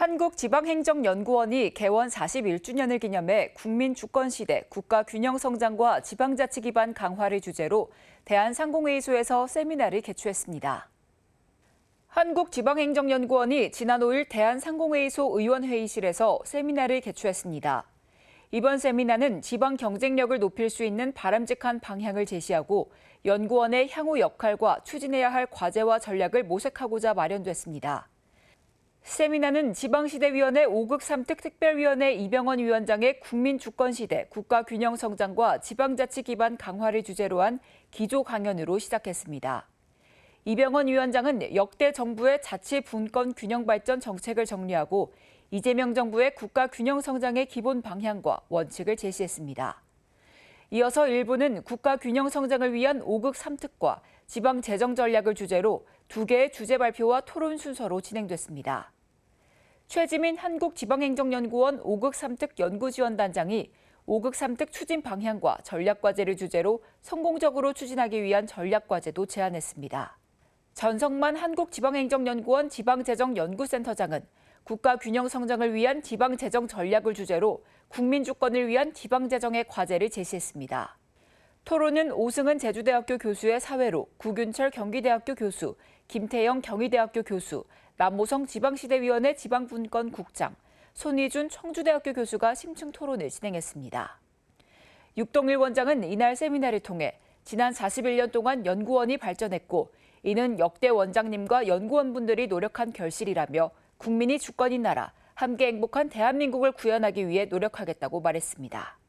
한국지방행정연구원이 개원 41주년을 기념해 국민 주권시대 국가균형성장과 지방자치 기반 강화를 주제로 대한상공회의소에서 세미나를 개최했습니다. 한국지방행정연구원이 지난 5일 대한상공회의소 의원회의실에서 세미나를 개최했습니다. 이번 세미나는 지방 경쟁력을 높일 수 있는 바람직한 방향을 제시하고 연구원의 향후 역할과 추진해야 할 과제와 전략을 모색하고자 마련됐습니다. 세미나는 지방시대위원회 5극 3특 특별위원회 이병헌 위원장의 국민주권시대 국가균형성장과 지방자치 기반 강화를 주제로 한 기조 강연으로 시작했습니다. 이병헌 위원장은 역대 정부의 자치 분권 균형 발전 정책을 정리하고 이재명 정부의 국가 균형 성장의 기본 방향과 원칙을 제시했습니다. 이어서 일부는 국가 균형 성장을 위한 5극 3특과 지방 재정 전략을 주제로 두 개의 주제 발표와 토론 순서로 진행됐습니다. 최지민 한국지방행정연구원 5극 3특 연구지원단장이 5극 3특 추진 방향과 전략과제를 주제로 성공적으로 추진하기 위한 전략과제도 제안했습니다. 전성만 한국지방행정연구원 지방재정연구센터장은 국가 균형 성장을 위한 지방 재정 전략을 주제로 국민 주권을 위한 지방 재정의 과제를 제시했습니다. 토론은 오승은 제주대학교 교수의 사회로 구균철 경기대학교 교수, 김태영 경희대학교 교수, 남모성 지방시대위원회 지방분권 국장, 손희준 청주대학교 교수가 심층 토론을 진행했습니다. 육동일 원장은 이날 세미나를 통해 지난 41년 동안 연구원이 발전했고 이는 역대 원장님과 연구원분들이 노력한 결실이라며 국민이 주권인 나라, 함께 행복한 대한민국을 구현하기 위해 노력하겠다고 말했습니다.